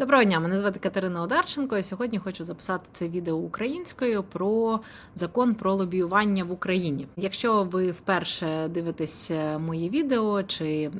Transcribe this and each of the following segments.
Доброго дня, мене звати Катерина Одарченко. і сьогодні хочу записати це відео українською про закон про лобіювання в Україні. Якщо ви вперше дивитесь е, моє відео, чи е,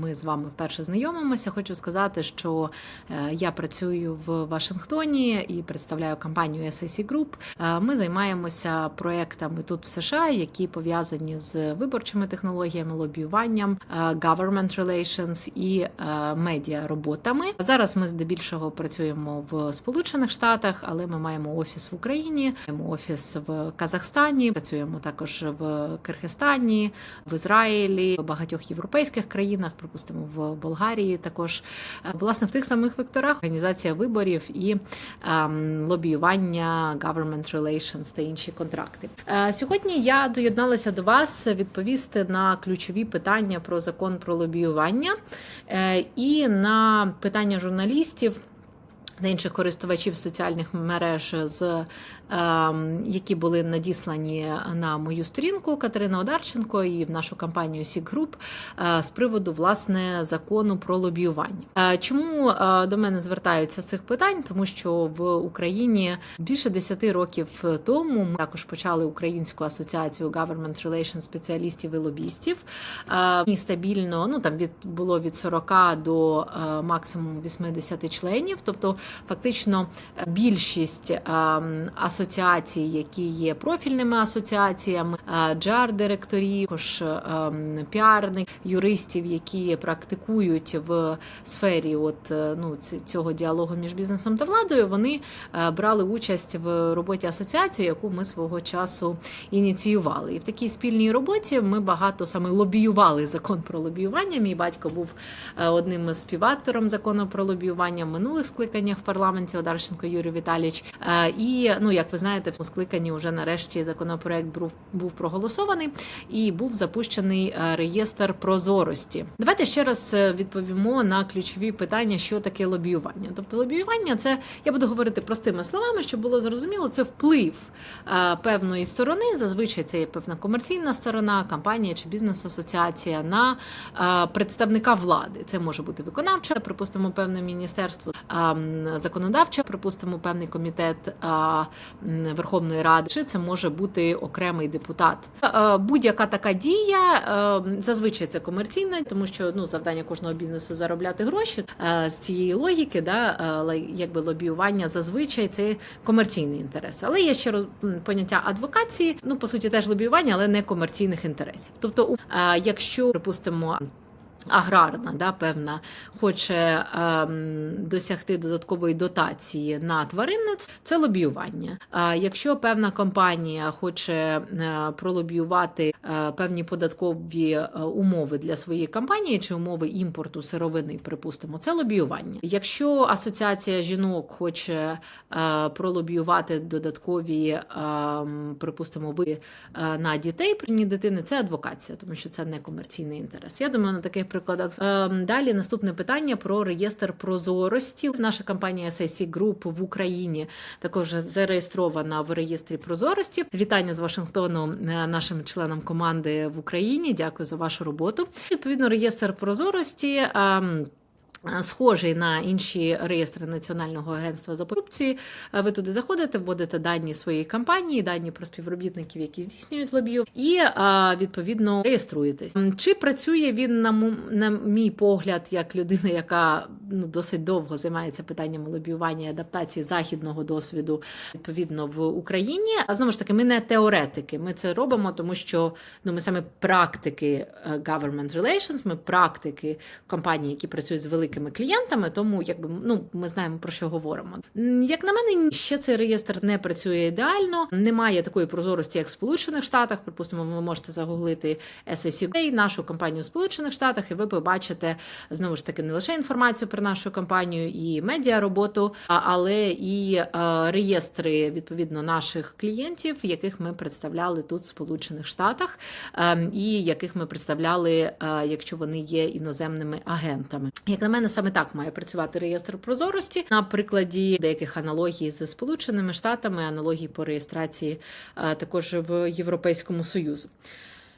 ми з вами вперше знайомимося, хочу сказати, що е, я працюю в Вашингтоні і представляю компанію SIC Group. Ми займаємося проектами тут в США, які пов'язані з виборчими технологіями, лобіюванням, government relations і медіа роботами. Зараз ми здебільшого працюємо в Сполучених Штатах, але ми маємо офіс в Україні, маємо офіс в Казахстані, працюємо також в Киргизстані, в Ізраїлі, в багатьох європейських країнах, припустимо, в Болгарії. Також Е, власне в тих самих векторах організація виборів і ем, лобіювання, government relations та інші контракти. Е, Сьогодні я доєдналася до вас відповісти на ключові питання про закон про лобіювання е, і на питання журналістів. Та інших користувачів соціальних мереж, з які були надіслані на мою сторінку Катерина Одарченко і в нашу компанію Сік Груп е, з приводу власне закону про лобіювання. Е, Чому е, до мене звертаються з цих питань? Тому що в Україні більше 10 років тому ми також почали Українську асоціацію Government Relations спеціалістів і лобістів. І стабільно ну там від було від 40 до максимум 80 членів, тобто фактично більшість е, асоціацій, які є профільними асоціаціями, джар-директорів, також е, піарних юристів, які практикують в сфері от е, ну цього діалогу між бізнесом та владою. Вони е, брали участь в роботі асоціації, яку ми свого часу ініціювали. І в такій спільній роботі ми багато саме лобіювали закон про лобіювання. Мій батько був е, одним із співавтором закону про лобіювання в минулих скликаннях в парламенті Одарченко Юрій Віталійович. Е, І ну як ви знаєте, в скликанні вже нарешті законопроект був, був проголосований і був запущений е, реєстр прозорості. Давайте ще раз е, відповімо на ключові питання, що таке лобіювання. Тобто, лобіювання це я буду говорити простими словами, щоб було зрозуміло, це вплив е, певної сторони. Зазвичай це є певна комерційна сторона, компанія чи бізнес-асоціація на представника влади. Це може бути виконавча, припустимо, певне міністерство, законодавча, припустимо, певний комітет Верховної Ради, чи це може бути окремий депутат. Е, Будь-яка така дія е, зазвичай це комерційна, тому що ну завдання кожного бізнесу заробляти гроші. Е, З цієї логіки, да, е, якби лобіювання зазвичай це комерційний інтерес. Але є ще роз- поняття адвокації, ну по суті, теж лобіювання, але не комерційних інтересів. Тобто, е, якщо припустимо. Аграрна, да, певна, хоче ем, досягти додаткової дотації на тваринниць, це лобіювання. А якщо певна компанія хоче е, пролобіювати е, певні податкові е, умови для своєї компанії чи умови імпорту сировини, припустимо, це лобіювання. Якщо асоціація жінок хоче е, пролобіювати додаткові, ем, припустимо, ви е, на дітей при дитини, це адвокація, тому що це не комерційний інтерес. Я думаю, на таких прикладах. Ем, Далі наступне питання про реєстр прозорості. Наша компанія SIC Group в Україні також зареєстрована в реєстрі прозорості. Вітання з Вашингтону е, нашим членам команди в Україні. Дякую за вашу роботу. Відповідно, реєстр прозорості. Ем, Схожий на інші реєстри Національного агентства за корупцією. Е, Ви туди заходите, вводите дані своєї компанії, дані про співробітників, які здійснюють лобію, і е, відповідно реєструєтесь. Чи працює він на мій погляд, як людина, яка ну досить довго займається питаннями лобіювання і адаптації західного досвіду відповідно в Україні? А знову ж таки, ми не теоретики. Ми це робимо, тому що ну ми саме практики е, government relations, ми практики компаній, які працюють з великими клієнтами, тому якби ну ми знаємо про що говоримо. Як на мене, ще цей реєстр не працює ідеально. Немає такої прозорості, як в Сполучених Штатах. Припустимо, ви можете загуглити SSUK, нашу компанію в Сполучених Штатах, і ви побачите знову ж таки не лише інформацію про нашу компанію і медіа роботу, але і е, реєстри відповідно наших клієнтів, яких ми представляли тут в Сполучених Штатах, ем, і яких ми представляли, е, якщо вони є іноземними агентами. Як на мене, саме так має працювати реєстр прозорості на прикладі деяких аналогій з Сполученими Штатами, аналогій по реєстрації е, також в Європейському Союзі.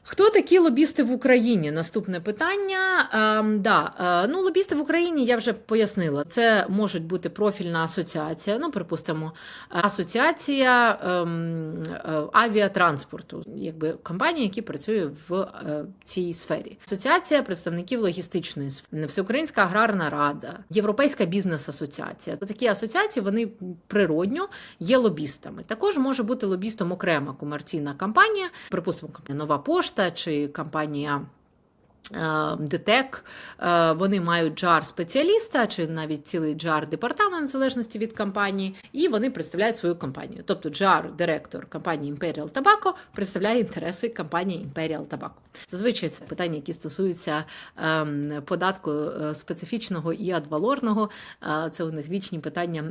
Хто такі лобісти в Україні? Наступне питання. Ем, да, е, ну, лобісти в Україні я вже пояснила. Це можуть бути профільна асоціація, ну, припустимо, асоціація ем, е, авіатранспорту, якби компанія, які працює в е, цій сфері. Асоціація представників логістичної сфери, Всеукраїнська аграрна рада, Європейська бізнес-асоціація. Такі асоціації вони природньо є лобістами. Також може бути лобістом окрема комерційна компанія, припустимо, нова пошта чи компанія. Е, ДТЕК, е, вони мають джар спеціаліста чи навіть цілий джар департамент в залежності від компанії, і вони представляють свою компанію. Тобто джар, директор компанії Imperial Tobacco представляє інтереси компанії Imperial Tobacco. Зазвичай це питання, які стосуються ем, податку е, специфічного і адвалорного. Це у них вічні питання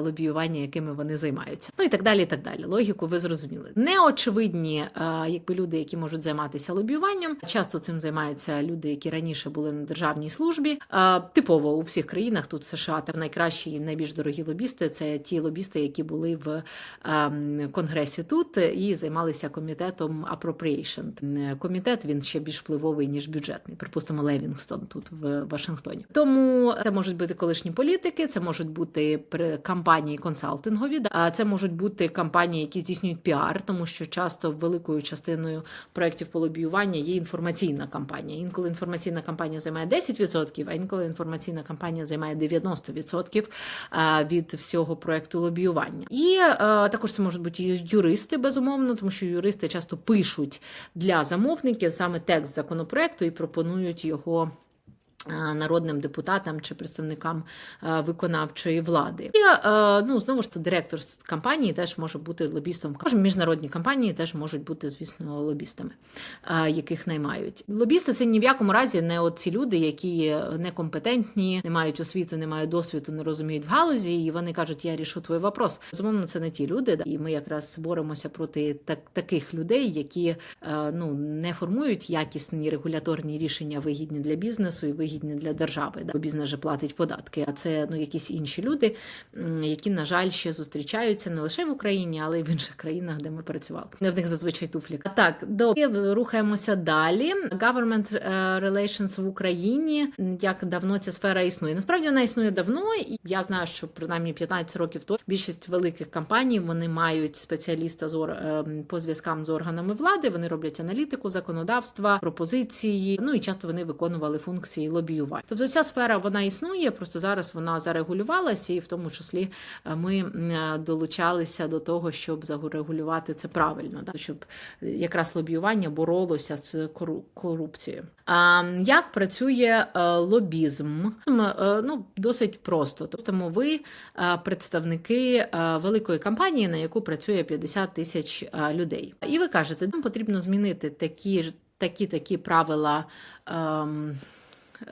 лобіювання, якими вони займаються. Ну і так далі. і так далі. Логіку ви зрозуміли. Неочевидні, якби люди, які можуть займатися лобіюванням. Часто цим займаються люди, які раніше були на державній службі. Типово у всіх країнах тут США та найкращі і найбільш дорогі лобісти це ті лобісти, які були в ем, конгресі тут і займалися комітетом appropriation. Комітет він ще більш впливовий ніж бюджетний. Припустимо, Левінгстон тут в Вашингтоні. Тому це можуть бути колишні політики, це можуть бути при- компанії консалтингові, а це можуть бути компанії, які здійснюють піар, тому що часто великою частиною проєктів по лобіювання є інформаційна кампанія. Інколи інформаційна кампанія займає 10%, а інколи інформаційна кампанія займає 90% від всього проекту лобіювання. І е, також це можуть бути юристи, безумовно, тому що юристи часто пишуть для замовників саме текст законопроекту і пропонують його. Е, Народним депутатам чи представникам е, виконавчої влади, і е, ну знову ж таки, директор компанії теж може бути лобістом. Кожен міжнародні компанії теж можуть бути, звісно, лобістами, яких наймають. Лобісти це ні в якому разі не оці люди, які некомпетентні, не мають освіти, не мають досвіду, не розуміють в галузі, і вони кажуть, я рішу твій вопрос. Безумовно, це не ті люди, і ми якраз боремося проти так, таких людей, які ну не формують якісні регуляторні рішення, вигідні для бізнесу і вигідні для держави. Да. Бо бізнес же платить податки. А це ну якісь інші люди, які на жаль ще зустрічаються не лише в Україні, але й в інших країнах, де ми працювали. Не в них зазвичай туфлі. Так, добре, рухаємося далі. Government е, relations в Україні. Як давно ця сфера існує? Насправді вона існує давно, і я знаю, що принаймні 15 років тому більшість великих компаній вони мають спеціаліста з е, по зв'язкам з органами влади. Вони роблять аналітику, законодавства, пропозиції. Ну і часто вони виконували функції лобіювання. Тобто ця сфера вона існує, просто зараз вона зарегулювалася, і в тому числі е, ми долучалися до того, щоб зарегулювати це правильно, да? щоб якраз лобіювання боролося з кору- корупцією. А як працює е, лобізм? Е, Ну досить просто. Тобто ви представники великої компанії, на яку працює 50 тисяч людей, і ви кажете, нам потрібно змінити такі ж такі такі правила. ем,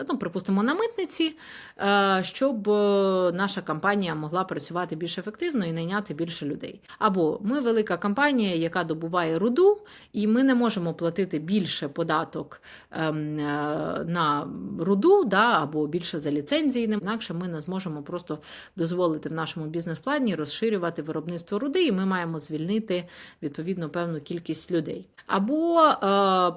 Ну, припустимо, на митниці, е, щоб е, наша компанія могла працювати більш ефективно і найняти більше людей. Або ми велика компанія, яка добуває руду, і ми не можемо платити більше податок ем, е, на руду, да, або більше за ліцензії. Інакше ми не зможемо просто дозволити в нашому бізнес-плані розширювати виробництво руди, і ми маємо звільнити відповідно певну кількість людей. Або,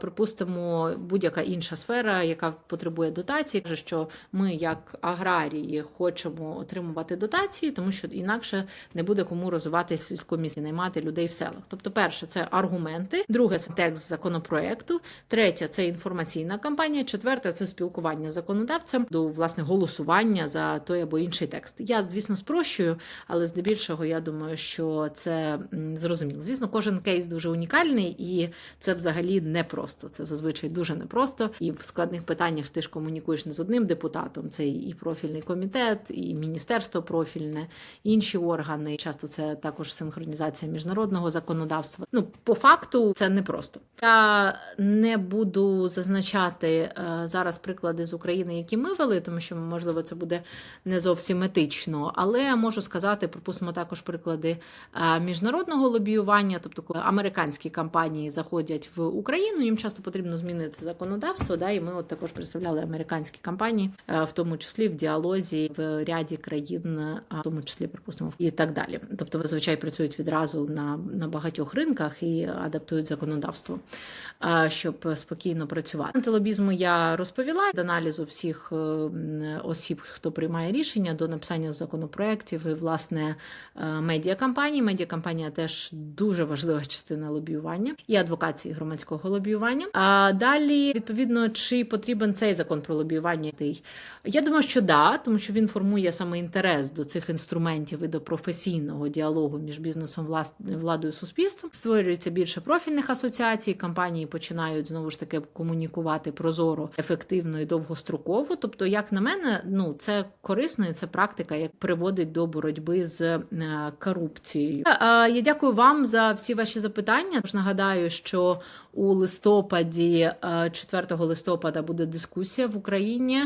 припустимо, будь-яка інша сфера, яка потребує дотації, каже, що ми, як аграрії, хочемо отримувати дотації, тому що інакше не буде кому розвивати сільську місці, наймати людей в селах. Тобто, перше це аргументи, друге це текст законопроекту, третє це інформаційна кампанія, четверте це спілкування з законодавцем до власне голосування за той або інший текст. Я, звісно, спрощую, але здебільшого я думаю, що це зрозуміло. Звісно, кожен кейс дуже унікальний, і це взагалі непросто. Це зазвичай дуже непросто. І в складних питаннях ти ж комунікуєш не з одним депутатом. Це і профільний комітет, і міністерство профільне, інші органи. Часто це також синхронізація міжнародного законодавства. Ну, по факту, це непросто. Я не буду зазначати е, зараз приклади з України, які ми вели, тому що можливо це буде не зовсім етично, але можу сказати, припустимо також приклади е, міжнародного лобіювання, тобто коли американські компанії заходять в Україну, їм часто потрібно змінити законодавство. Да, і ми от також представляли американські компанії, е, в тому числі в діалозі в ряді країн, а в тому числі припустимо і так далі. Тобто, зазвичай працюють відразу на, на багатьох ринках і адаптують законодавство, щоб спокійно працювати. Антилобізму я розповіла до аналізу всіх е, осіб, хто приймає рішення до написання законопроєктів і власне е, медіакампанії. Медіакампанія теж дуже важлива частина лобіювання і адвокації громадського лобіювання. А далі, відповідно, чи потрібен цей закон про лобіювання? Я думаю, що да, тому що він формує саме інтерес до цих інструментів і до професійного діалогу між бізнесом, влас- владою і суспільством. Створюється більше профільних асоціацій. Компанії починають знову ж таки комунікувати прозоро, ефективно і довгостроково. Тобто, як на мене, ну це корисно і це практика, як приводить до боротьби з е, корупцією. Е, е, Я дякую вам за всі ваші запитання. Тож нагадаю, що у листопаді, е, 4 листопада, буде дискусія в Україні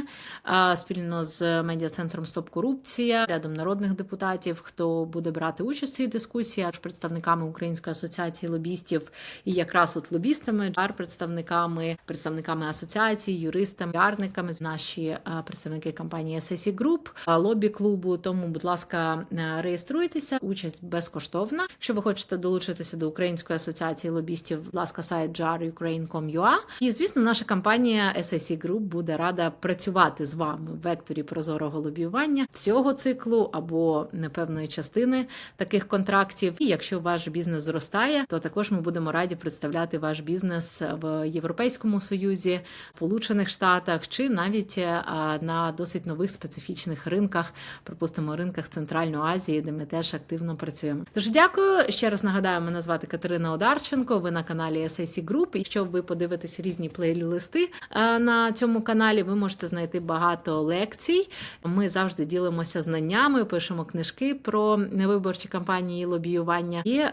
е, спільно з медіа-центром Стоп Корупція, рядом народних депутатів, хто буде брати участь в цій дискусії, аж представниками Української асоціації лобістів і якраз от лобістами, представниками, представниками асоціацій, юристами, піарниками, наші представники компанії SSE Group, лобі клубу. Тому, будь ласка, реєструйтеся. Участь безкоштовна. Якщо ви хочете долучитися до Української асоціації лобістів, будь ласка, сайт jarukraine.com.ua. І звісно, наша компанія SSE Group буде рада працювати з вами в векторі прозорого лобіювання всього циклу або непевної частини таких контрактів. І якщо ваш бізнес зростає, то також ми будемо раді представляти ваш бізнес в Європейському Союзі, Сполучених Штатах чи навіть е, на досить нових специфічних ринках, припустимо, ринках Центральної Азії, де ми теж активно працюємо. Тож дякую ще раз нагадаю, мене звати Катерина Одарченко. Ви на каналі SAC Group. І Якщо ви подивитесь різні плейлисти е, на цьому каналі, ви можете знайти багато лекцій. Ми завжди ділимося знаннями, пишемо книжки про виборчі кампанії і лобіювання і е,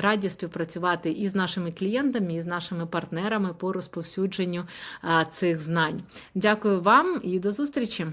раді співпрацювати і з нашими клієнтами, і з нашими партнерами по розповсюдженню е, цих знань. Дякую вам і до зустрічі!